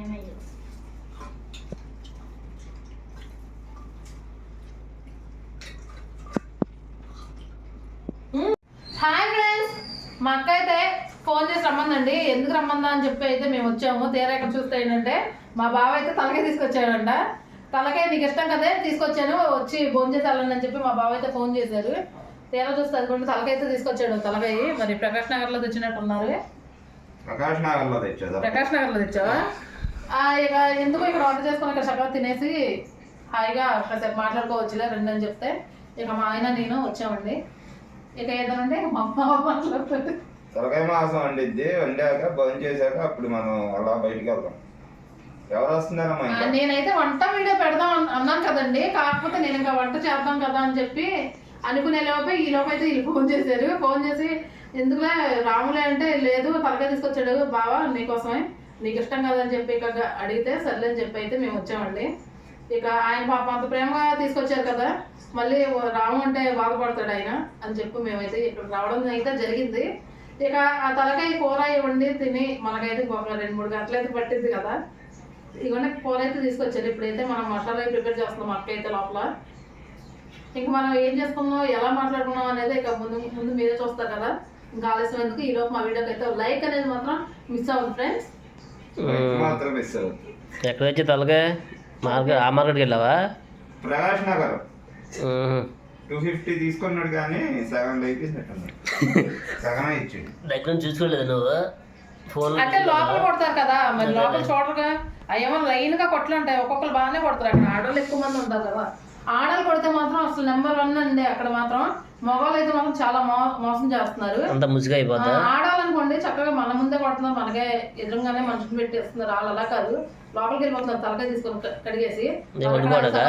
ఏమయ్యో hi friends మా అక్క అయితే ఫోన్ చేసి రమ్మందండి. ఎందుకు రమ్మందా అని చెప్పి అయితే మేము వచ్చాము. తీరా ఇక్కడ చూస్తే ఏంటంటే మా బావ అయితే తలకాయ తీసుకొచ్చాడంట. తలకాయ నీకు ఇష్టం కదే తీసుకొచ్చాను. వచ్చి భోజనం చేసి వెళ్ళండి అని చెప్పి మా బావ అయితే ఫోన్ చేశారు. తీరా చూస్తే అది అయితే తీసుకొచ్చాడు తలకాయ మరి ప్రకాష్ నగర్లో తెచ్చినట్టున్నారు. ప్రకాష్ నగర్లో తెచ్చేదా ప్రకాష్ నగర్లో తెచ్చావా? ఇక ఎందుకు ఇక్కడ వంట చేసుకుని ఇక్కడ చక్కగా తినేసి హాయిగా కాసేపు మాట్లాడుకోవచ్చులే రండి అని చెప్తే. ఇక మా ఆయన నేను వచ్చామండి. ఇక ఏదనంటే మా అమ్మ మాట్లాడుతుంది. తొలకాయ మాసం వండిద్ది. వండాక బంద్ చేశాక అప్పుడు మనం అలా బయటికి వెళ్దాం. ఎవరు వస్తున్నారమ్మా ఆ, ఇంకా నేనైతే వంట వీడియో పెడదాం అన్- అన్నాను కదండి. కాకపోతే నేను ఇంకా వంట చేద్దాం కదా అని చెప్పి అనుకునే లోపే ఈ లోపు అయితే వీళ్ళు ఫోన్ చేశారు. ఫోన్ చేసి ఎందుకులే రాములే అంటే లేదు తలకాయ తీసుకొచ్చాడు బావా నీకోసమే. నీకు ఇష్టం కదా అని చెప్పి ఇక అడిగితే సర్లే అని చెప్పి అయితే మేము వచ్చామండి. ఇక ఆయన పాప అంత ప్రేమగా తీసుకొచ్చారు కదా మళ్ళీ రాము అంటే బాధపడతాడు ఆయన అని చెప్పి మేమైతే ఇక్కడ రావడం అయితే జరిగింది. ఇక ఆ తలకాయ కూర ఇవ్వండి తిని మనకైతే ఒక రెండు మూడు గంటలు అయితే పట్టింది కదా. ఇవన్నీ కూర అయితే తీసుకొచ్చారు. ఇప్పుడైతే మనం మసాలా ప్రిపేర్ చేస్తున్నాం అక్క అయితే లోపల. ఇంక మనం ఏం చేసుకున్నాం ఎలా మాట్లాడుకున్నాం అనేది ఇక ముందు ముందు మీరే చూస్తారు కదా. ఇంకా ఆలస్యం ఎందుకు? ఈ లోపు మా వీడియోకి అయితే లైక్ అనేది మాత్రం మిస్ అవ్వదు ఫ్రెండ్స్. ఎక్కడ వచ్చి తొలగే మార్కెట్ ఆ మార్కెట్కి వెళ్ళావా? ప్రకాష్ నగర్. టూ ఫిఫ్టీ తీసుకున్నాడు కానీ సగం లేపేసినట్టున్నాడు. సగమే ఇచ్చాడు. దగ్గర నుంచి చూసుకోలేదు నువ్వు? ఫోన్ అంటే లోపల కొడతారు కదా మరి లోపల చూడరుగా. అయ్యేమో లైన్గా కొట్లు ఉంటాయి ఒక్కొక్కరు బాగానే కొడతారు అక్కడ. ఆడవాళ్ళు ఎక్కువ మంది ఉంటారు కదా. ఆడలు కొడితే మాత్రం అసలు నెంబర్ వన్ అండి అక్కడ మాత్రం. మగవాళ్ళు అయితే మాత్రం చాలా మో- మోసం చేస్తున్నారు. అంత ముసిగా అయిపోద్దా? ఆడాలనుకోండి చక్కగా మన ముందే కొడుతున్నారు మనకే ఎదురుగానే మనుషులు పెట్టేస్తున్నారు. వాళ్ళు అలా కాదు. లోపలికి వెళ్ళిపోతున్నారు. తలకాయ తీసుకొని కడిగేసి.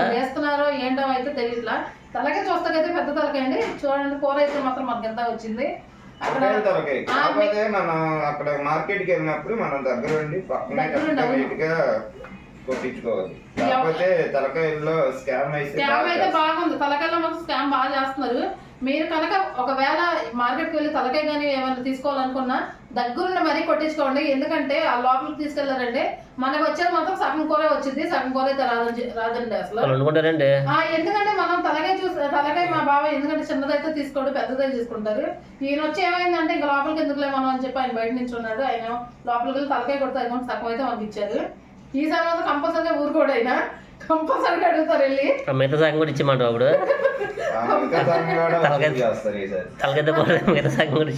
వేస్తున్నారో ఏంటో అయితే తెలియట్లా తలకాయ చూస్తాకైతే పెద్ద తలకాయ అండి. చూడండి కూర అయితే మాత్రం మనకి ఎంత వచ్చింది. అక్కడ మనం అక్కడ మార్కెట్కి వెళ్ళినప్పుడు మనం దగ్గర ఉండి పక్కనే కొట్టించుకోవాలి కాకపోతే తలకాయల్లో స్కామ్ అయితే స్కామ్ అయితే బాగుంది. తలకాయలో మాత్రం స్కామ్ బాగా చేస్తున్నారు. మీరు కనుక ఒకవేళ మార్కెట్కి వెళ్ళి తలకాయ కానీ ఏమైనా తీసుకోవాలనుకున్నా దగ్గరుండి మరీ కొట్టించుకోండి. ఎందుకంటే ఆ లోపలికి తీసుకెళ్ళారండి మనకు వచ్చేది మాత్రం సగం కూర వచ్చింది. సగం కూర అయితే రాదని రాదండి అసలు. ఎందుకంటే మనం తలకాయ చూసి తలకాయ మా బావ ఎందుకంటే చిన్నదైతే తీసుకోడు పెద్దదైతే తీసుకుంటారు. ఈయన వచ్చి ఏమైందంటే ఇంకా లోపలికి ఎందుకులే మనం? అని చెప్పి ఆయన బయట నుంచి ఉన్నాడు ఆయన లోపలికి వెళ్ళి తలకాయ కొడితే అమౌంట్ సగం అయితే మనకి ఇచ్చారు. ఈసారి మాత్రం కంపల్సరీగా ఊరుకోడు అయినా కంపల్సరీగా అడుగుతారు వెళ్ళి. మిగతా సగం కూడా ఇచ్చేయమంటావు అప్పుడు? మిగతా సగం కూడా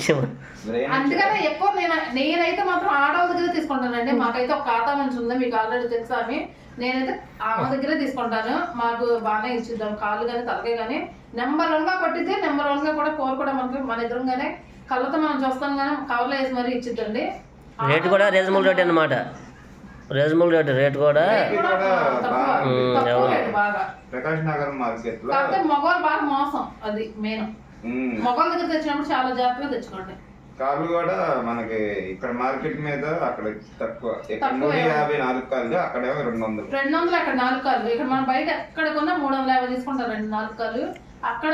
అందుకనే ఎక్కువ నేను నేనైతే మాత్రం ఆడవాళ్ళ దగ్గర తీసుకుంటానండి. మాకైతే ఒక ఖాతా నుంచి ఉంది మీకు ఆల్రెడీ తెలుసా అని. నేనైతే ఆమె దగ్గరే తీసుకుంటాను. మాకు బాగానే ఇచ్చిద్దాం కాళ్ళు కానీ తలకాయ కానీ. నెంబర్ వన్గా కొట్టితే నెంబర్ వన్గా కూడా కూర కూడా మనకి మన ఎదురుగానే కళ్ళతో మనం చూస్తాం కానీ కవర్లో వేసి మరీ ఇచ్చిద్దండి. రేటు కూడా రీజనబుల్ రేట్ అన్నమాట. రీజనబుల్ రేట్ రేట్ కూడా ప్రకాష్ నగర్ మార్కెట్లో కాకపోతే మగవాళ్ళు బాగా మోసం అది మెయిన్ మగవాళ్ళ దగ్గర తెచ్చినప్పుడు చాలా జాగ్రత్తగా తెచ్చుకోండి. కాళ్ళు కూడా మనకి ఇక్కడ మార్కెట్ మీద అక్కడ తక్కువ. ఇక్కడ నూట. యాభై నాలుగు కాళ్ళు అక్కడేమో రెండు వందలు. రెండు వందలు అక్కడ నాలుగు కాళ్ళు ఇక్కడ మనం బయట ఎక్కడ కొన్నా మూడు వందల యాభై తీసుకుంటారు రెండు నాలుగు కాళ్ళు అక్కడ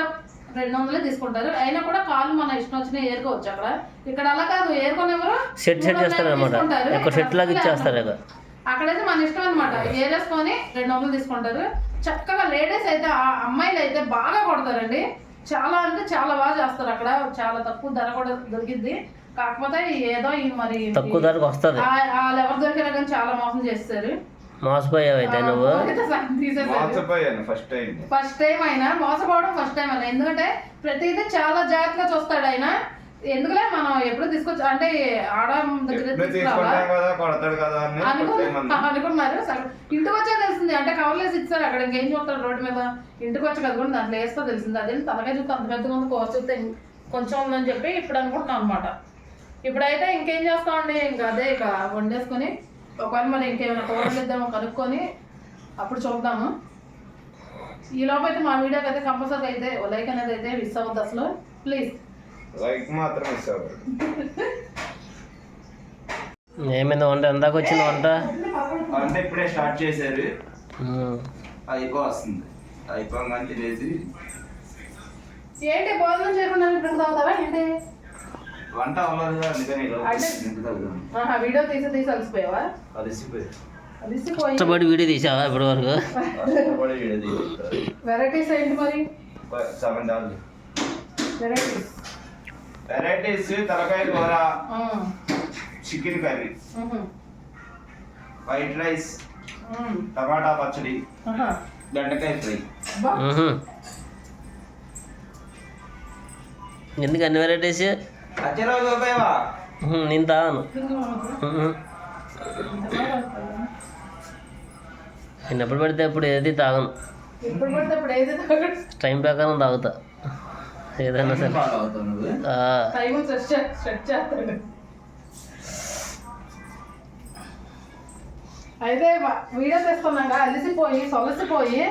రెండు వందలే తీసుకుంటారు. అయినా కూడా కాళ్ళు మన ఇష్టం వచ్చిన ఏరుకోవచ్చు అక్కడ. ఇక్కడ అలా కాదు ఏరుకునేవారు సెట్ సెట్ చేస్తారు అనమాట ఎక్కువ సెట్ లాగా ఇచ్చేస్తారు ఇక. అక్కడైతే మన ఇష్టం అనమాట ఏరేసుకొని రెండు వందలు తీసుకుంటారు. చక్కగా లేడీస్ అయితే ఆ అమ్మాయిలు అయితే బాగా కొడతారండి. చాలా అంటే చాలా బాగా చేస్తారు అక్కడ. చాలా తక్కువ ధర కూడా దొరికింది కాకపోతే ఏదో మరి తక్కువ ధరకు వస్తుంది. ఆ- వాళ్ళు ఎవరు దొరికినా కానీ చాలా మోసం చేస్తారు మోసపోయావు అయితే నువ్వు? మోసపోయాను ఫస్ట్ టైం ఫస్ట్ టైం అయినా మోసపోవడం ఫస్ట్ టైం అయినా ఎందుకంటే ప్రతిదీ చాలా జాగ్రత్తగా చూస్తాడు ఆయన. ఎందుకులే మనం ఎప్పుడు తీసుకొచ్చి అంటే ఆడ. అనుకున్నారు. ఇంటికి వచ్చే తెలిసింది. అంటే కవర్లేసి ఇచ్చారు. అక్కడ ఇంకేం చూస్తాడు రోడ్డు మీద? ఇంటికి వచ్చి కదా కూడా దాంట్లో వేస్తా తెలిసింది. అదే తలకాయ చూస్తే అంత పెద్దగా ఉంది కూర చూస్తే కొంచెం ఉందని చెప్పి ఇప్పుడు అనుకుంటున్నాం అనమాట ఇప్పుడైతే ఇంకేం చేస్తామండి? ఇంకా అదే ఇక వండేసుకొని ఒకవేళ మరి ఇంకేమైనా కూరలు ఇద్దామో కనుక్కొని అప్పుడు చూద్దాము. ఈ లోపు అయితే మా వీడియోకి అయితే కంపల్సరీ అయితే లైక్ అనేది అయితే మిస్ అవ్వద్దు అసలు. ప్లీజ్ లైక్ మాత్రం మిస్ అవ్వదు. ఏమైంది వంట? ఎందాక వచ్చింది వంట? అంటే ఇప్పుడే స్టార్ట్ చేశారు. అయిపో వస్తుంది. అయిపోగానే తినేసి ఏంటి భోజనం చేయకుండా ఇప్పుడు తాగుతావా? ఏంటి? వంట అవ్వలేదు అందుకని ఇలా. ఆహా, వీడియో తీసి తీసి అలసిపోయావా? అలసిపోయి అలిసిపోయి కష్టపడి వీడియో తీసావా ఇప్పటి వరకు? కష్టపడి. వెరైటీస్ ఏంటి మరి? సెవెన్ డాలర్ వెరైటీస్ వెరైటీస్ తలకాయ కూర చికెన్ కర్రీ వైట్ రైస్ టమాటా పచ్చడి బెండకాయ ఫ్రై. ఎందుకు అన్ని వెరైటీస్ నేను తాను. నేను ఎప్పుడు పడితే అప్పుడు ఏది తాగను. టైం ప్రకారం తాగుతా. ఏదైనా సరే. అయితే వీడియో తెస్తున్నాక అలిసిపోయి సొలసిపోయి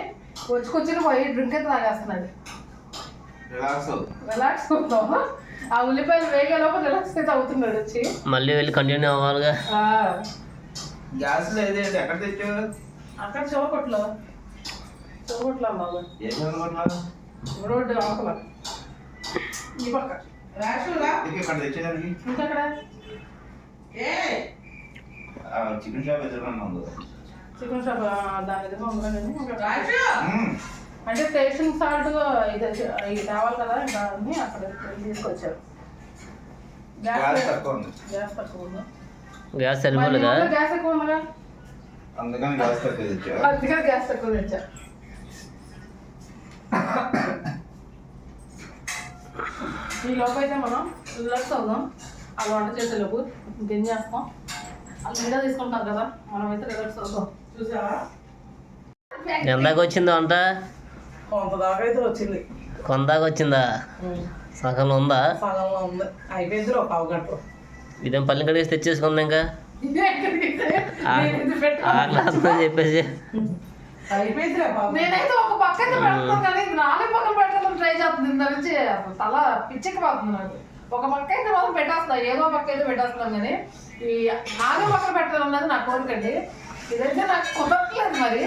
వచ్చి కూర్చుని పోయి డ్రింక్ అయితే తాగేస్తున్నాడు. రిలాక్స్ రిలాక్స్ అవుతాము ఆ ఉల్లిపాయలు వేగే లోపల రిలాక్స్ అయితే అవుతున్నాడు వచ్చి. మళ్ళీ వెళ్ళి కంటిన్యూ అవ్వాలిగా. ఆ, గ్యాస్ లేదేంటి ఎక్కడ తెచ్చావు? అక్కడ చివకొట్లో చివకొట్లో బాబు ఏం చదువుకుంటున్నావు? రోడ్డు ఆకల. ఈ పక్క. ఇక్కడ తెచ్చేదానికి? ఇంకెక్కడ? చికెన్ షాప్ ఎదురుగా ఉంది. చికెన్ షాప్ ఆ, దాని ఎదురుగా ఉందా మ్మ్. అంటే టేస్టింగ్ సాల్ట్ ఇది ఇది కావాలి కదా ఇంకా అని అక్కడ తీసుకొచ్చారు. గ్యాస్ తక్కువ ఉంది. గ్యాస్ తక్కువ ఉందా. గ్యాస్ సరిపోలేదా? ఎక్కువ అందుకని గ్యాస్ తక్కువ తెచ్చావు అందుకని గ్యాస్ తక్కువ తెచ్చా ఈ లోపు అయితే మనం రిలాక్స్ అవుదాం అలా వంట చేసే లోపు ఇంకేం చేస్తాం? వాళ్ళు వీడియో తీసుకుంటారు కదా మనం అయితే రిలాక్స్ అవుదాం చూసావా ఎందాక వచ్చిందా వంట? కొంత దాకా అయితే వచ్చింది. కొందాక వచ్చిందా? సగంలో ఉందా? సగంలో ఉంది. అయిపోయింది ఒక ఇదేం పల్లెం కడిగేసి తెచ్చేసుకుందా ఇంకా? చెప్పేసి. నేనైతే ఒక ఇది నాలుగు పక్కన ట్రై చేస్తుంది. నుంచి నాకు. ఒక పక్క అయితే ఏదో పక్క అయితే పెట్టేస్తున్నాం కానీ ఈ నాలుగు పక్కన పెట్టాలన్నది నా కోరికండి ఇదైతే నాకు కుదరట్లేదు మరి.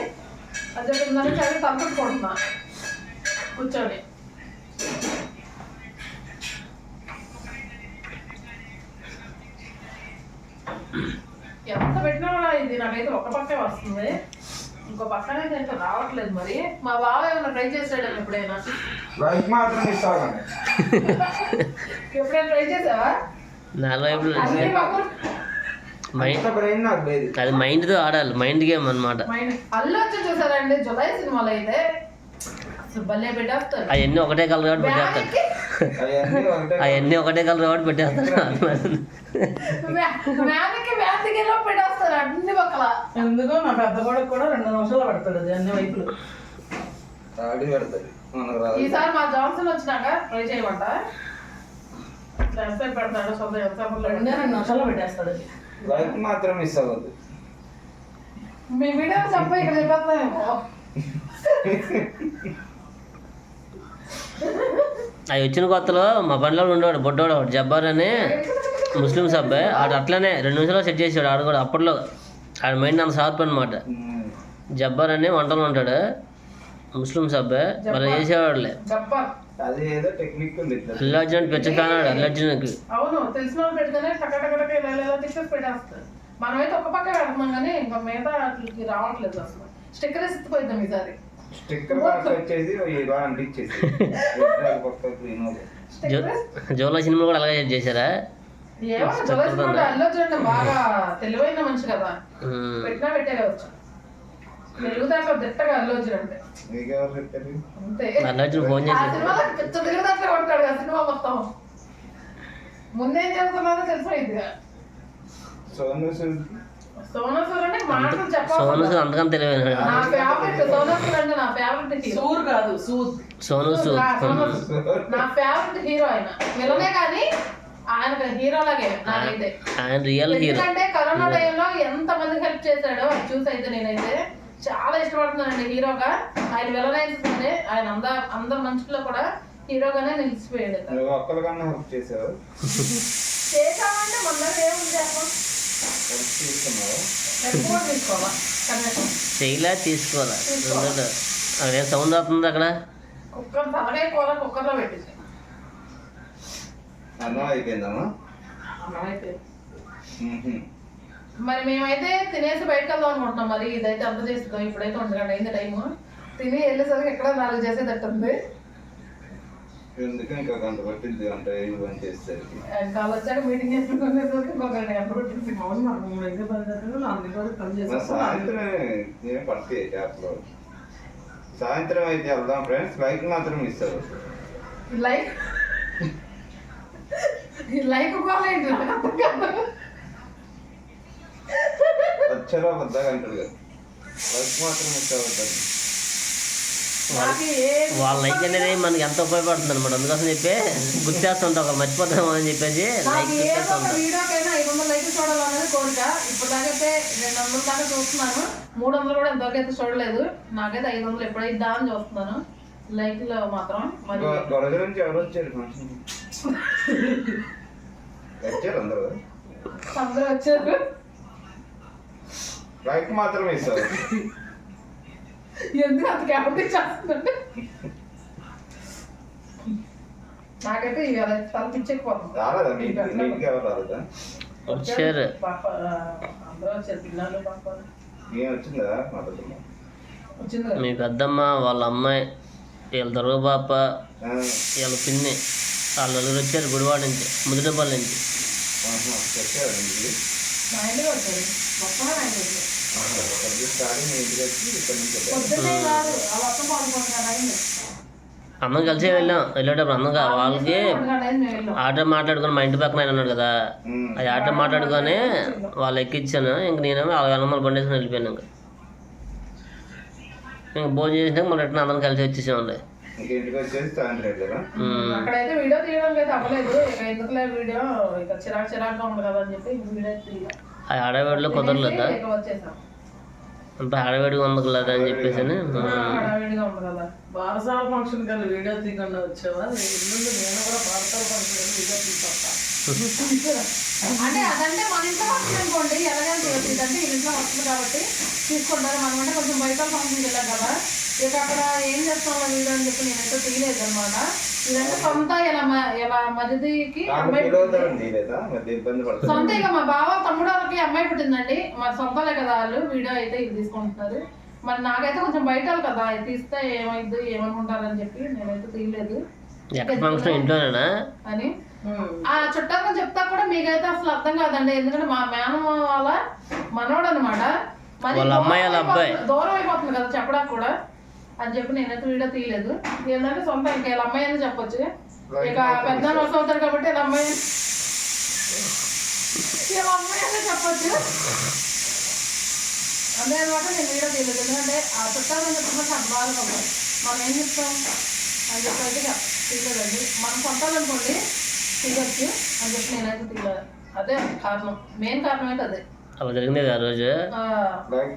అది నుంచి కూర్చొని ఎంత పెట్టినా కూడా ఇది నాకైతే ఒక పక్కే వస్తుంది. ఇంకో పక్కన అయితే ఇంకా రావట్లేదు మరి. మా బావ ఏమైనా ట్రై చేసాడు ఎప్పుడైనా? లైఫ్ మాత్రం ఎప్పుడైనా ట్రై చేసావా పక్కన మైండ్ అది మైండ్తో ఆడాలి. మైండ్ గేమ్ అనమాట మైండ్ అల్లు వచ్చి చూసారండి జులై సినిమాలో అయితే అవన్నీ ఒకటే కలర్ కాబట్టి పెట్టేస్తాడు అవన్నీ ఒకటే కలర్. కాబట్టి పెట్టేస్తాడు ఎందుకో నా పెద్ద కొడుకు కూడా రెండు నిమిషాలు పడతాడు అది అన్ని వైపులు. ఈసారి మా జాన్సన్ వచ్చినాక ట్రై చేయమంట? ఎంతసేపు పెడతాడు సొంత ఎంతసేపు రెండే రెండు నిమిషాలు పెట్టేస్తాడు. అది లైఫ్ మాత్రం మిస్ అవ్వద్దు. మీ వీడియో చెప్ప ఇక్కడ చెప్పేస్తామేమో అవి వచ్చిన కొత్తలో మా బండిలో ఉండేవాడు బొడ్డోడు ఒకడు జబ్బార్ అని ముస్లిమ్స్ అబ్బాయి ఆడు అట్లనే రెండు నిమిషాలు సెట్ చేసాడు ఆడు కూడా అప్పట్లో ఆడ మైండ్ అంత షార్ప్ అనమాట. జబ్బార్ అని వంటలు ఉంటాడు ముస్లిమ్స్ అబ్బాయి వాళ్ళు చేసేవాడులే. జబ్బర్. అది ఏదో టెక్నిక్ ఉంది ఇట్లా. అల్లు అర్జున్ పిచ్చ కానాడు అల్లు అర్జున్కి. అవును తెలిసిన వాళ్ళు పెడితేనే టక టక టక ఇలా ఇలా తీసేసి పెట్టేస్తారు. మనమైతే ఒక పక్క పెడుతున్నాం కానీ ఇంకా మిగతా రావట్లేదు అసలు. స్టిక్కర్ ఎత్తిపోయిద్దాం ఈసారి. స్టిక్కర్ బాక్స్ వచ్చేసి ఇలా అంటించేసి జోలో సినిమా కూడా అలాగే చేశారా? బాగా తెలివైన మనిషి కదా. పెట్టినా తెలుగు దాంట్లో దిట్టగా అంటే ఫోన్ చేసి సినిమాలో పిచ్చ తెలుగు దాంట్లో ఉంటాడు ఆ సినిమా మొత్తం. ముందేం చేస్తున్నారో తెలిసిపోయిందిగా. సోను సూద్ సోనా సూర్ అంటే మాటలు చెప్పాలి సోను సూద్ అంతకన్నా తెలియదు నా ఫేవరెట్ సోనా సూర్ అంటే నా ఫేవరెట్ హీరో సూర్ కాదు సూద్. సోను సూద్ నా ఫేవరెట్ హీరో ఆయన. విలనే కానీ ఆయన హీరోలాగే నాకైతే ఆయన రియల్ హీరో ఎందుకంటే కరోనా టైంలో ఎంత మందికి హెల్ప్ చేశాడో అది చూసి అయితే నేనైతే చాలా ఇష్టపడుతున్నానండి హీరోగా. ఆయన విలన్ అయితే ఆయన అంద అందరు మనుషుల్లో కూడా హీరోగానే నిలిచిపోయాడు. ఒక్కరికన్నా హెల్ప్ చేసావు. చేసామంటే మన దగ్గర ఏముంది కూడా తీసుకోవాలా? అక్కడ సౌండ్ అవుతుంది అక్కడ. అన్నం అయిపోయిందమ్మా. మరి మేమైతే తినేసి బయటకు వెళ్దాం అనుకుంటున్నాం మరి. ఇదైతే అంత చేస్తున్నాం. ఇప్పుడైతే ఉండకండి అయింది టైము. తిని వెళ్ళేసరికి ఎక్కడ నాలుగు చేసేటట్టుంది. ఎందుకు ఇంకా గంట పట్టింది గంట ఐదు పని చేసేసరికి? కాలు వచ్చాక మీటింగ్ సాయంత్రం ఏం పడతాయి చేపలు సాయంత్రం అయితే వెళ్దాం ఫ్రెండ్స్. బైక్ మాత్రం ఈ లైక్? లైక్. వచ్చారో వద్దా గంటలు కదా. బైక్ మాత్రం ఏ వాళ్ళ లైక్ అనేది మనకి ఎంత ఉపయోగపడుతుంది అనమాట. అందుకోసం చెప్పి గుర్తేస్తుంటాం ఒక మర్చిపోతాం అని చెప్పేసి లైక్ లైక్ మూడు వందలు కూడా ఇంతవరకు అయితే చూడలేదు. నాకైతే ఐదు వందలు ఎప్పుడైద్దా అని చూస్తున్నాను. మాత్రం వచ్చారు ఫంక్షన్ వచ్చారు? అందరూ? వచ్చారు. బైక్ మాత్రం మిస్ అవ్వదు ఎందుకు అంత కాబట్టి చేస్తుందంటే? నాకైతే రాలేదా? వచ్చారు. అందరూ పిల్లలు పాప. మీ పెద్దమ్మ వాళ్ళ అమ్మాయి వీళ్ళ దొరగ పాప వీళ్ళ పిన్ని వాళ్ళ నలుగురు వచ్చారు గుడివాడ నుంచి ముదిరిపల్లి నుంచి. అందరం కలిసే వెళ్ళాం. వెళ్ళేటప్పుడు అందరం వాళ్ళకి ఆటో మాట్లాడుకొని మా ఇంటి పక్కన ఆయన ఉన్నాడు కదా. అది ఆటో మాట్లాడుకొని వాళ్ళు ఎక్కించాను ఇంక నేనేమో వాళ్ళ వందలు బండేసుకొని వెళ్ళిపోయాను ఇంకా. ఇంక భోజనం చేసినాక మనం రిటర్న్ అందరం కలిసి వచ్చేసామండి. అక్కడైతే వీడియో తీయడానికి అయితే అవ్వలేదు. ఇక ఎందుకులే వీడియో? ఇక చిరాకు చిరాకుగా ఉంది కదా అని చెప్పి వీడియో తీయ ఆ ఆడవాడిలో కుదరలేదా? అంత ఆడవాడిగా ఉంది కదా అని చెప్పేసి బారసాల ఫంక్షన్ కానీ వీడియో తీయకుండా వచ్చావా? ఎల్లుండి నేను కూడా బారసాల ఫంక్షన్ వీడియో తీసుకొస్తా అంటే అదంటే మన ఇంట్లో వస్తుంది అనుకోండి. ఇదంటే ఈ ఇంట్లో వస్తుంది కాబట్టి తీసుకుంటారు. మనం అంటే కొంచెం బయట ఫంక్షన్కి వెళ్ళాం కదా. ఇక అక్కడ ఏం చేస్తాం వీడియో అని చెప్పి నేనైతే తీయలేదు అనమాట ఇదంటే సొంత ఇలా మ- ఇలా మరిదికి సొంత ఇక మా బావ తమ్ముడు వాళ్ళకి అమ్మాయి పుట్టిందండి. మరి సొంతలే కదా వాళ్ళు. వీడియో అయితే ఇది తీసుకుంటున్నారు. మరి నాకైతే కొంచెం బయట కదా తీస్తే ఏమైంది ఏమనుకుంటారని చెప్పి నేనైతే తీయలేదు. ఎక్కడ ఫంక్షన్ ఇంట్లోనేనా? అని. ఆ చుట్టాలని చెప్తా కూడా మీకైతే అసలు అర్థం కాదండి ఎందుకంటే మా మేనమ్మ వాళ్ళ మనోడు అనమాట వాళ్ళ అమ్మాయి, వాళ్ళ అబ్బాయి. దూరం అయిపోతుంది కదా చెప్పడానికి కూడా. అని చెప్పి నేనైతే వీడియో తీయలేదు. ఏంటంటే సొంత ఇంకా అమ్మాయి అని చెప్పొచ్చు. ఇక పెద్ద వస్తు అవుతాడు కాబట్టి అమ్మాయి అమ్మాయి అనే చెప్పొచ్చు. అదే అనమాట నేను వీడియో తీయలేదు. ఎందుకంటే ఆ చుట్టాలని చెప్తున్నట్టు అంత బాధ కదా మనం ఏం చెప్తాం? అని చెప్పి అయితే ఇక తీయలేదండి. మనం పంపాలనుకోండి తీయచ్చు అని చెప్పి నేనైతే తీయలేదు. అదే కారణం. మెయిన్ కారణం అయితే అదే. అలా జరిగింది ఆ రోజు?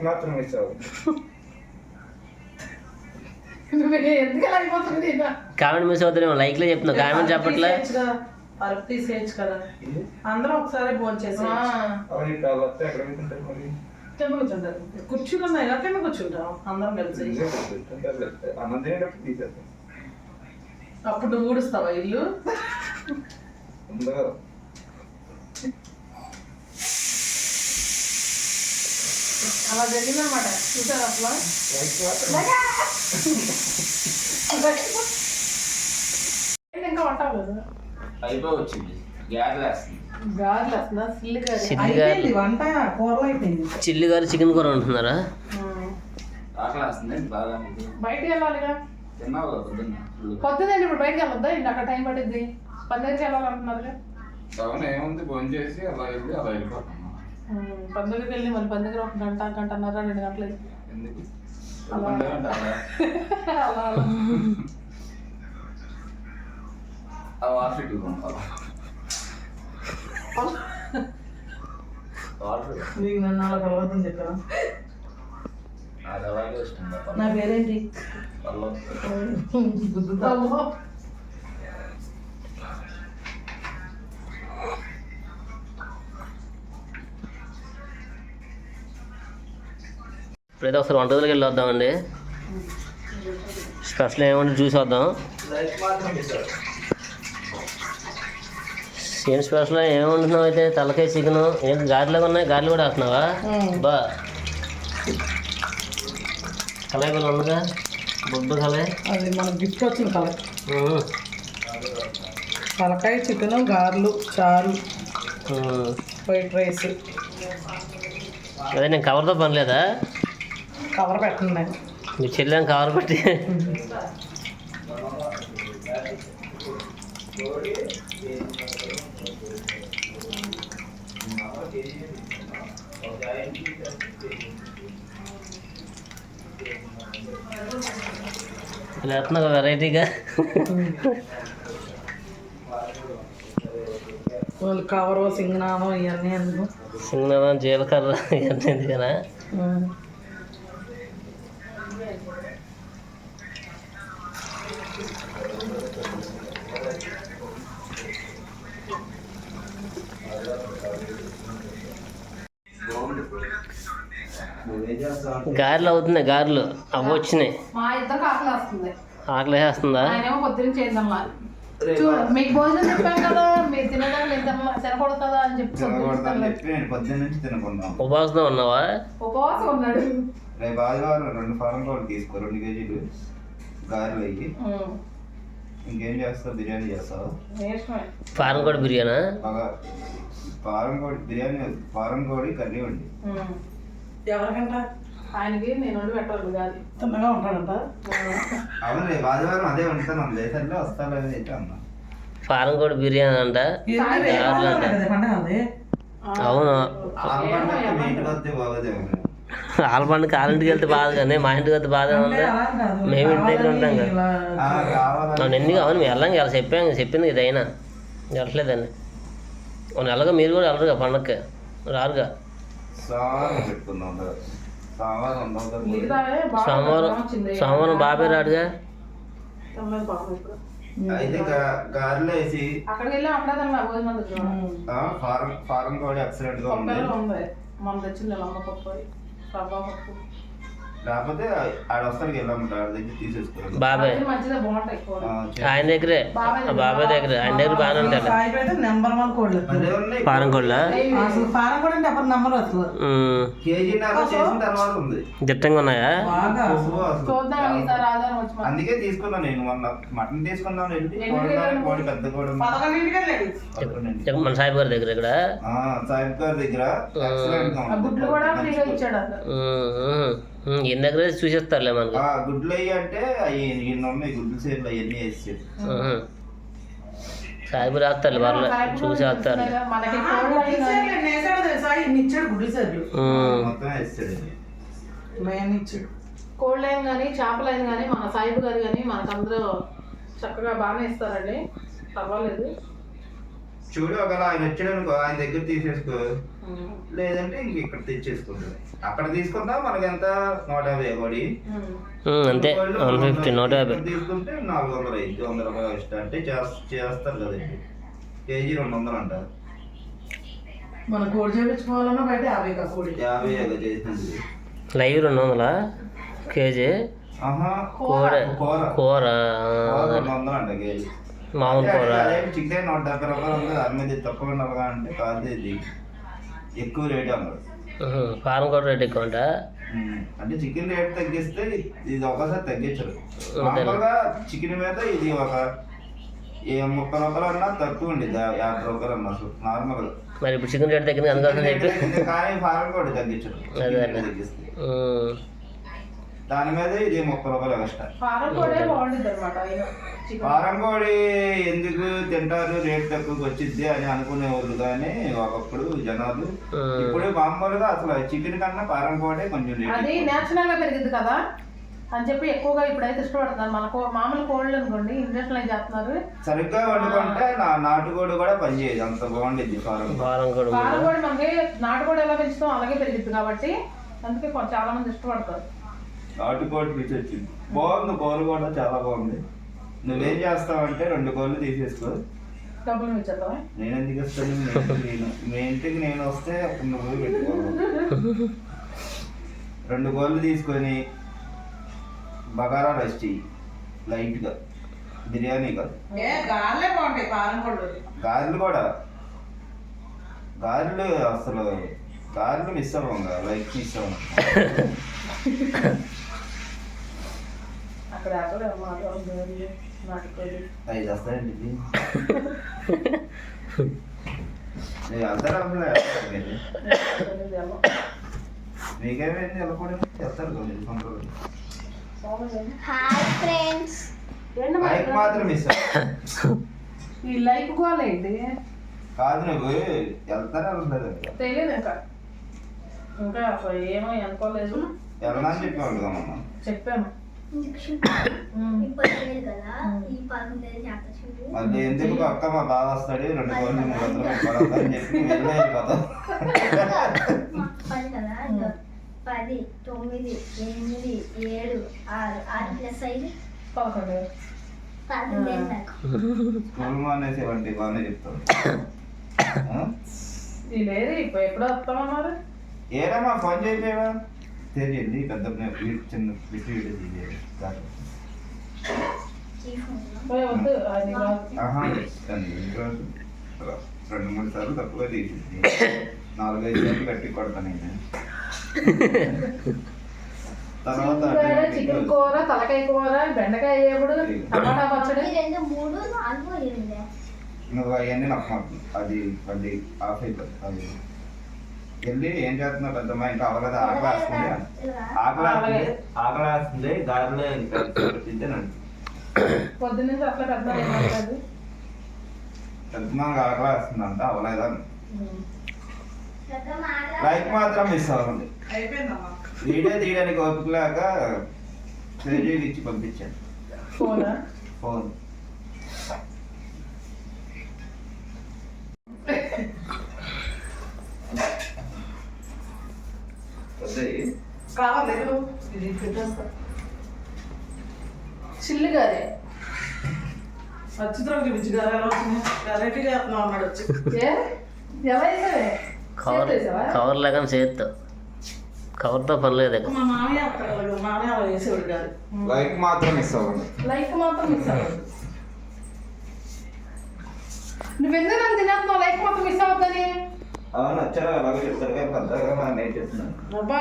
మాత్రం? కామెంట్ మిస్ అవుతారేమో లైక్లో చెప్తున్నా. కామెంట్ చెప్పట్లే. పరుపు తీసేయచ్చు కదా. అందరం ఒకసారి భోజనం చేసి ఆ, అవును కూర్చుంటారు ఉన్నాయి కదా కూర్చుంటాం అందరం కలిసి. అన్నం తినేటప్పుడు తీసేస్తాం అప్పుడు నువ్వు ఊడుస్తావా ఇల్లు? అలా జరిగిందనమాట చూసారు అట్లా ఇంకా వంట అయిపోయి వచ్చింది. చిల్లి గారు. చికెన్ కూర ఉంటున్నారా ఆకలి వేస్తుంది బాగా బయటికి వెళ్ళాలిగా? పొద్దుదండి ఇప్పుడు బయటికి వెళ్ళొద్దా? ఇంటి అక్కడ టైం పడుద్ది పని దగ్గరికి వెళ్ళాలంటున్నారుగా ఏముంది ఫోన్ చేసి అలా వెళ్ళి అలా వెళ్ళిపోతాం పని దగ్గరికి వెళ్ళి మళ్ళీ ఒక గంట గంటన్నర రెండు గంటలు ఎందుకు? అలా. అలా అలా నీకు నన్ను అలా కలవద్దని చెప్పాను నా పేరేంటి? ఇప్పుడైతే ఒకసారి వంట గదిలోకి వెళ్ళొద్దామండి. స్పెషల్ ఏమంటే చూసి వద్దాం ఏం స్పెషల్ ఏం వండుతున్నావు అయితే? తలకాయ చికెన్. ఏం గారెలు ఉన్నాయి? గారెలు కూడా వేస్తున్నావా? బా. కళాయి కూడా ఉండగా బొడ్డు కళాయి? అది మన గిఫ్ట్ వచ్చిన కల తలకాయ చికెన్ గారెలు చారు వైట్ రైస్. అదే నేను కవర్తో పని లేదా కవర్ పెట్టండి. మీ చెల్లెని కవర్ పెట్టి ఇలా వేస్తున్నా వెరైటీగా? వాళ్ళు కవరు సింగనామం ఇవన్నీ సింగనామం జీలకర్ర ఇవన్నీ ఎందుకనా నువ్వేం చేస్తావు గారెలు అవుతున్నాయి గారెలు. అవి వచ్చినాయి. మా ఆకలి వస్తుంది. ఆకలి వేస్తుందా? ఆయనేమో పొద్దున్న చేద్దామా చూడు మీకు భోజనం చెప్పాం కదా మీరు తినడం లేదమ్మా తినకూడదు అని చెప్పి పొద్దున్న నుంచి తినకున్నాం ఉపాసన ఉన్నావా? ఉపవాసం ఉన్నాడు. రేపు ఆదివారం రెండు ఫారం కూడా తీసుకో రెండు కేజీలు గారెలు అయ్యి. ఇంకేం చేస్తావు? బిర్యానీ చేస్తావు? ఫారం కూడా బిర్యానా? బాగా ఫారం కోడి బిర్యానీ ఫారం కోడి కర్రీ వండి. ఎవరికంట? ఆయనకి నేను వండి పెట్టాలి కాదు తిన్నగా ఉంటాడంట. అవును రేపు ఆదివారం అదే ఉంటాను లేదంటే వస్తాను అని అయితే అన్నా. ఫారం కూడా బిర్యానీ అంట. అది అవును. వాళ్ళ పండుగ వాళ్ళ ఇంటికి వెళ్తే బాధ కానీ మా ఇంటికి వస్తే బాధ ఉంది కాదు. మేము ఇంటి దగ్గర ఉంటాం కదా. అవును ఎందుకు అవును మేము వెళ్ళాం ఇలా చెప్పాం చెప్పింది ఇది అయినా వెళ్ళట్లేదండి. ఎలాగో మీరు కూడా వెళ్ళరుగా పండగకి. రారుగా. సోమవారం. సోమవారం ఉండవు మిగతావే బాగా సోమవారం వచ్చింది సోమవారం బాబే రాడుగా అయితే గారెలు వేసి ఫారం ఫారం కోడి ఎక్సలెంట్గా ఉంది. మనం తెచ్చింది అమ్మ పప్పు రవ్వ పప్పు. లేకపోతే ఆడ వస్తాడు వెళ్ళామంటారు ఆడ దగ్గర తీసేసుకోండి బాబాయ్. బాగుంటాయి ఆయన దగ్గరే. బాబాయ్ దగ్గరే ఆయన దగ్గర బాగానే ఉంటాడు. సాయి నెంబర్ వన్ కోళ్ళు ఉన్నాయి అసలు ఫారం కూడా అంటే అప్పుడు నెంబర్ అసలు కేజీ నర చేసిన తర్వాత ఉంది. దిట్టంగా ఉన్నాయా? బాగా అసలు. అసలు. చూద్దాం ఈసారి ఆధారం వచ్చి మనం. అందుకే తీసుకున్నా నేను మొన్న. మటన్ తీసుకున్నాను ఏంటి ఎన్ని కోడి కేజీలు? కోడి పెద్ద కోడి ఉంది. పదకొండింటికి వెళ్ళాడు పట్టుకోండి. ఇక్కడ మన సాయిబు గారి దగ్గర ఇక్కడ. ఆ, సాహిబ్ గారి దగ్గర. ఎక్సలెంట్గా ఆ ఉంది. గుడ్లు కూడా ఫ్రీగా ఇచ్చాడు అసలు. ఉమ్, ఉమ్, ఈయన దగ్గర చూసేస్తారులే మనకు ఆ, గుడ్లు అయ్యి అంటే ఉన్నాయి గుడ్లు సేర్లు అవన్నీ వేసి. సాయిబు రాస్తారు వాళ్ళు చూసి వేస్తారు కోళ్ళు అయిన కానీ చేపలు అయిన కానీ మన సాయిబు గారు కానీ మనకందరూ చక్కగా బాగానే ఇస్తారండి. పర్వాలేదు. చూడు ఒకవేళ ఆయన వచ్చాడు అనుకో ఆయన దగ్గర తీసేసుకో. లేదంటే ఇంక ఇక్కడ తెచ్చేసుకుంటుంది అక్కడ తీసుకున్నా మనకి ఎంత నూట యాభై. ఉమ్, అంతే. వన్ ఫిఫ్టీ నూట యాభై. తీసుకుంటే నాలుగు వందలు అయింది వంద రూపాయలు ఇష్టం అంటే చేస్- చేస్తారు కదండి. కేజీ రెండు వందలు అంటారు మన కోడి చేయించుకోవాలన్నా బయట యాభై కా కోడి. యాభై ఐదు చేసింది. లైవ్ రెండు వందలా కేజీ? ఆహా. కూర. కూర. రెండు వందలు అంట కేజీ. మామూలు కూర. అదే చికెన్ నూట డెబ్బై రూపాయలు ఉంది. ఇది తక్కువ ఉండగా అంటే కాదు ఇది. ఎక్కువ రేట్ అన్నారు ఉహు, ఫారం కూడా రేట్ ఎక్కువ ఉమ్, అంటే చికెన్ రేట్ తగ్గిస్తే ఇది ఒకసారి తగ్గించరు. మామూలుగా చికెన్ మీద ఇది ఒక ఏ ముప్పై రూపాయలు అన్నా తక్కువ ఉండేది యా- యాభై రూపాయలు అన్నా నార్మల్. మరి ఇప్పుడు చికెన్ రేట్ తగ్గింది అందుకోసం చెప్పి. కానీ ఫారం కూడా తగ్గించరు. తగ్గిస్తే. దాని మీద ఇది ముప్పై రూపాయలు ఎక్స్ట్రా ఫారం కూడా ఎందుకు తింటారు? రేట్ తక్కువకి వచ్చింది అని అనుకునేవాళ్ళు కానీ ఒకప్పుడు జనాలు. ఇప్పుడు మామూలుగా అసలు చికెన్ కన్నా ఫారం కోడే కొంచెం అది నేచురల్గా పెరిగింది కదా? అని చెప్పి ఎక్కువగా ఇప్పుడైతే ఇష్టపడుతున్నారు. మన మామూలు కోళ్ళు అనుకోండి ఇంజక్షన్ అయి చేస్తున్నారు. సరిగ్గా వండుకుంటే నా నాటుకోడి కూడా పనిచేయదు. అంత బాగుండేది ఫారం ఫారం కూడా. మనకి నాటుకోడి ఎలా పెంచుతాం అలాగే పెరిగింది కాబట్టి అందుకే చాలా మంది ఇష్టపడతారు. నాటుకోడి రుచి వచ్చింది. బాగుంది కోలు కూడా చాలా బాగుంది. నువ్వేం చేస్తావంటే రెండు కోళ్ళు తీసేసుకో. డబ్బులు నేను ఎందుకు ఇస్తాను? నేను మీ ఇంటికి నేను వస్తే అప్పుడు నువ్వు పెట్టుకో. రెండు కోళ్ళు తీసుకొని బగారా రైస్ చెయ్యి. లైట్గా. బిర్యానీ కాదు. గాలే గారెలు కూడా. గారెలు అసలు గారెలు మిస్ అవ్వం లైక్ మిస్ అవ్వం. అక్కడ అక్కడ మాట నాటుకోదు ఐదు వస్తాయండి ఇది. నేను వెళ్తారా అసలు మీకేమైంది? వెళ్ళకూడదు. వెళ్తారు కదా మీరు సొంతూరు. Hi friends. బైక్ మాత్రం మిస్ అవ్వం. ఈ ఏంటి? కాదు నువ్వు వెళ్తారా వెళ్ళలేదు తెలియదు ఇంకా. ఇంకా అసలు ఏమో అనుకోలేదు. వెళ్ళదని చెప్పేవాళ్ళు కదమ్మా చెప్పాను. కదా మళ్ళీ ఎందుకు అక్క మా బావ వస్తాడు? రెండు కోళ్ళు మూడు వందలు పెట్టుకోవడం అని చెప్పి వెళ్ళే వెళ్ళిపోతాం పది తొమ్మిది ఎనిమిది ఏడు ఆరు. ఆరు ప్లస్ ఐదు? పదకొండు. స్కూల్ బాగానే లేదు ఇప్పుడు ఎప్పుడు వస్తామన్నారు? ఏరమ్మా ఫోన్ చేయలేవా తెలియండి పెద్ద చిన్న ఈరోజు రెండు మూడు సార్లు తప్పుగా తీసింది. నాలుగైదు సార్లు గట్టి కొడతాను నేను. తర్వాత చికెన్ కూర తలకాయ కూర బెండకాయ వేపుడు టమాటా పచ్చడి. రెండు మూడు నాలుగు అవన్నీ నాకు అది అది ఆఫ్ అయిపోతుంది అది వెళ్ళి ఏం చేస్తున్నావు పెద్దమ్మ? ఇంకా అవ్వలేదు ఆకలి వేస్తుంది. ఆకలి వేస్తుంది. ఆకలి వేస్తుంది. దారిలో తింటానండి పొద్దున్నుంచి అట్లా పెద్దమ్మ ఆకలి వేస్తుందంట. అవ్వలేదని లైక్ మాత్రం మిస్ అవ్వండి వీడియో తీయడానికి ఓపిక లేక తేజీకి ఇచ్చి పంపించాను. ఫోనా? ఫోన్. పెట్టేస్తా. చిల్లు గారే. నచ్చిత్రం చూపించి గారు ఎలా వచ్చింది చేస్తున్నాం అన్నాడు వచ్చి. వేసావే కవర్? కవర్ లేకుండా చేత్తో. కవర్తో పని లేదు ఇక. మా మామయ్య అక్కడ మామయ్య అలా వేసేవాడు కాదు. లైక్ మాత్రం మిస్ అవ్వండి లైక్ మాత్రం మిస్ అవ్వదు. నువ్వెందుకు నన్ను తినేస్తున్నావు? లైక్ మాత్రం మిస్ అవ్వద్దని అవును వచ్చారా అలాగే చెప్తారు కానీ పెద్దగా మనం నేను చెప్తున్నాను అబ్బా.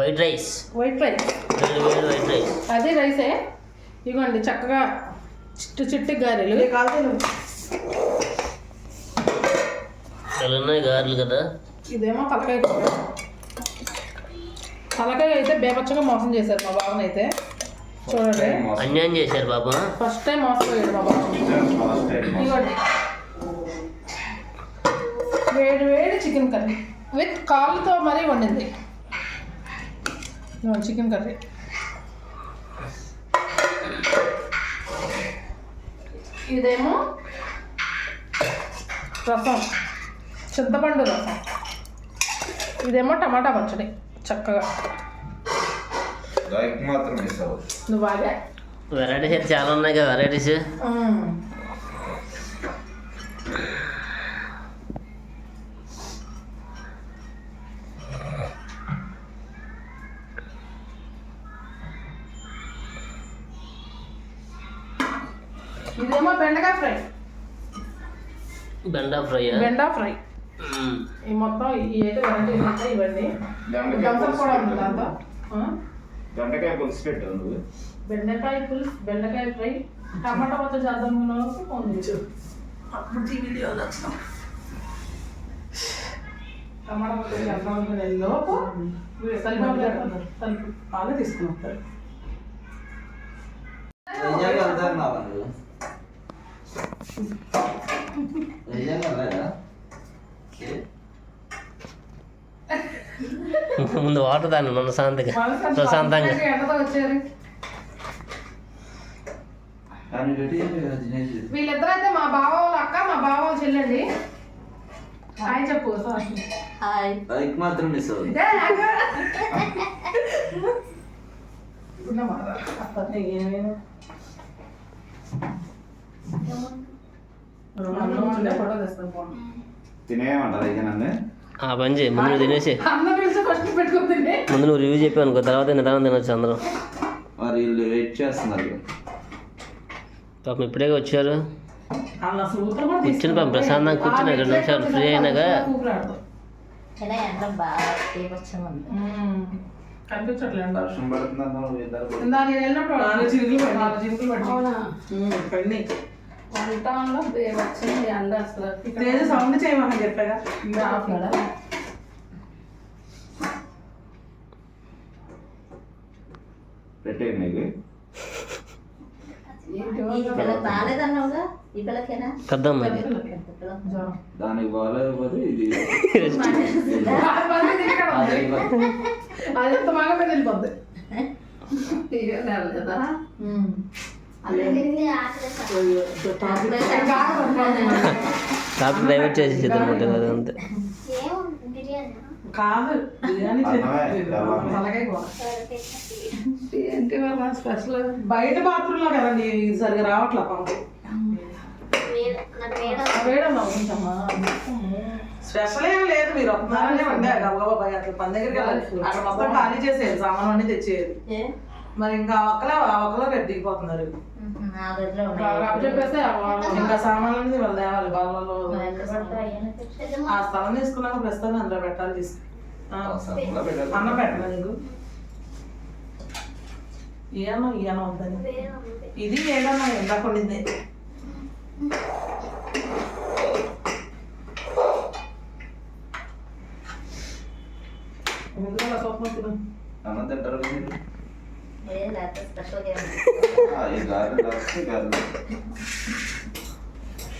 వైట్ రైస్ వైట్ రైస్ వేడి వేడి వైట్ రైస్ అదే రైసే ఇదిగోండి చక్కగా చిట్టు చిట్టు గారెలు. ఇది కాదు ఉన్నాయి గారెలు కదా? ఇదేమో తలకాయ కూర. తలకాయ అయితే బేపచ్చగా మోసం చేశారు మా బావన్ అయితే చూడండి అన్యాయం చేశారు బాబు. ఫస్ట్ టైం మోసపోయాడు మా బావ. ఇదిగోండి వేడి వేడి చికెన్ కర్రీ. విత్ కాళ్ళతో మరీ వండింది. చికెన్ కర్రీ ఇదేమో? రసం. చింతపండు రసం. ఇదేమో టమాటా పచ్చడి చక్కగా. నువ్వు బాగా వెరైటీస్ అయితే చాలా ఉన్నాయి కదా వెరైటీస్ బెండా ఫ్రై బెండా ఫ్రై. ఈ మొత్తం ఈ అయితే వెరైటీస్ ఉంటాయి ఇవన్నీ. గంసం కూడా ఉంది దాంతో. ఆ? గంటకాయ పులుసు పెట్టావు నువ్వు? బెండకాయ పులుసు బెండకాయ ఫ్రై. టమాటా పచ్చడి చేద్దాం అనుకున్న వాళ్ళకి ఫోన్ చేసి అప్పుడు ఈ వీడియో టమాటా పచ్చడి చేద్దాం అనుకునే లోపు కలిపి కలిపి వాళ్ళే తీసుకున్నాం నిజంగా వెళ్తారు నా వాళ్ళు నిజంగా వెళ్ళారా ముందు వాటర్ దాన్ని మన శాంతిగా ప్రశాంతంగా దినేష్. వీళ్ళిద్దరైతే మా బావ వాళ్ళ అక్క మా బావ వాళ్ళ చెల్లండి. హాయ్ చెప్పు హాయ్. మాత్రం మిస్ అవుతుంది నీకేమైనా ఫోటో తెస్తాను ఫోన్ తినేయమంటారు అయితే నన్ను ఆ పని చేయి ముందు నువ్వు తినేసి ముందు నువ్వు రివ్యూ చెప్పావు అనుకో తర్వాత నిదానం తినొచ్చు అందరూ మరి వీళ్ళు వెయిట్ చేస్తున్నారు పాపం ఇప్పుడే వచ్చారు కూర్చుని పాపం ప్రశాంతంగా కూర్చుని రెండు నిమిషాలు ఫ్రీ అయినాక కనిపించట్లేదు ఇందా వంటలో వచ్చింది ఎండ అసలు లేదు సౌండ్ చేయమని చెప్పాగా? పెట్టేయండి జ్వరం. దానికి బాగాలేకపోతే ఇది అది. అది వెళ్ళిపోద్ది టాపిక్ డైవర్ట్ చేసి ఇద్దరు ముట్టే కదా అంతే. కాదు. ఏంటి స్పెషల్ బయట బాత్రూంలో కదండి ఇది సరిగా రావట్లే పంపు. వేడన్నా ఉంచమ్మా స్పెషల్ ఏం లేదు మీరు వస్తున్నారనే ఉండే గబగబా అట్లా పని దగ్గరికి వెళ్ళాలి. అక్కడ మొత్తం ఖాళీ చేసేది సామాన్ అన్ని తెచ్చేది మరి ఇంకా ఒక్కలే ఆ ఒక్కలో రేపు దిగిపోతున్నారు. చెప్పేస్తే వాళ్ళు- ఇంకా సామాన్లన్నీ వాళ్ళు తేవాలి బాలలో ఆ స్థలం తీసుకున్నాక ప్రస్తుతం అందులో పెట్టాలి తీసుకు. అన్నం పెట్టనా నీకు. ఈయన ఈయన వద్దని ఇది ఏదన్నా ఇందాక ఉండింది. ఎందుకలా తిను అన్నం తింటారు మీరు?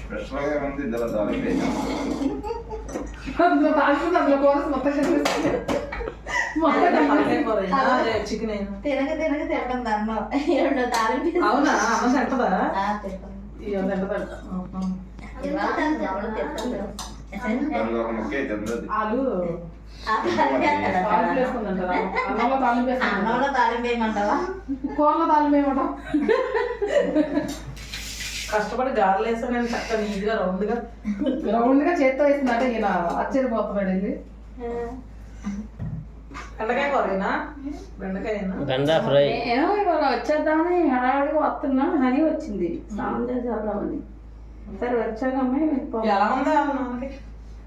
స్పెషల్గా ఏముంది ఇద్దరు దానికి తినక తినక తినడం అన్నం ఏడు తాలింపు అవునా అన్నం తింటదా ఆ, తింటాం. అన్నంలో తాలింపు వేసుకుందంట అన్నంలో తాలింపు వేయమంటావా? కూరలో తాలింపు ఏమంటాం కష్టపడి గారెలు వేసా నేను చక్కగా నీట్గా రౌండ్గా. రౌండ్గా చేత్తో వేసిందంటే ఈయన ఆశ్చర్యపోతున్నాడు వెళ్ళి బెండకాయ కూరైనా బెండా ఫ్రై. ఏమో ఇవాళ వచ్చేద్దామని హడావిడిగా వస్తున్నా హనీ వచ్చింది. స్నానం చేసి వెళ్దామని సరే వచ్చాకమ్మే ఎలా ఉందా నాన్నకి?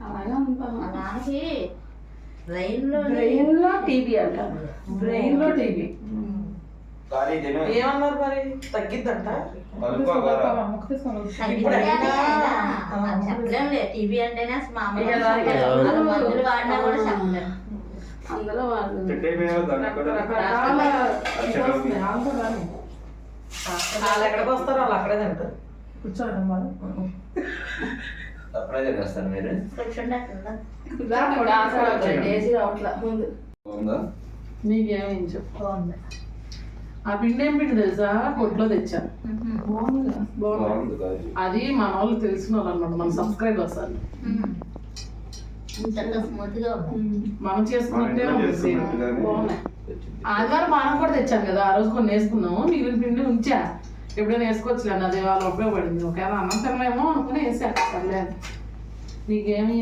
అలాగే నాన్నకి రైల్లో బ్రెయిన్లో టీబీ అంట. బ్రెయిన్లో టీబీ. ఏమన్నారు మరి? తగ్గిద్దంట. టీవీ అంటేనే మందులు వాడినా కూడా అందులో. వాళ్ళు ఎక్కడికి వస్తారో వాళ్ళు అక్కడే తింటారు. కూర్చోండి మరి. సర్ప్రైజ్ చేస్తారు మీరు? నీకేమేం చెప్పు. ఆ పిండి ఏం పిండి తెలుసా? కొట్లో తెచ్చా బాగుంది. అది మన వాళ్ళు తెలిసిన వాళ్ళు అనమాట మన సబ్స్క్రైబర్స్ ఉంది. మనం చేసుకున్నట్టే. చేసుకున్నట్టుగానే బాగున్నాయి. ఆదివారం మనం కూడా తెచ్చాం కదా ఆ రోజు కొన్ని వేసుకున్నాము మిగిలిన పిండి ఉంచా. ఎప్పుడైనా వేసుకోవచ్చు అది వాళ్ళ ఉపయోగపడింది ఓకే అన్నం తినలేమో అనుకుని వేసాను సర్లేదు నీకేమి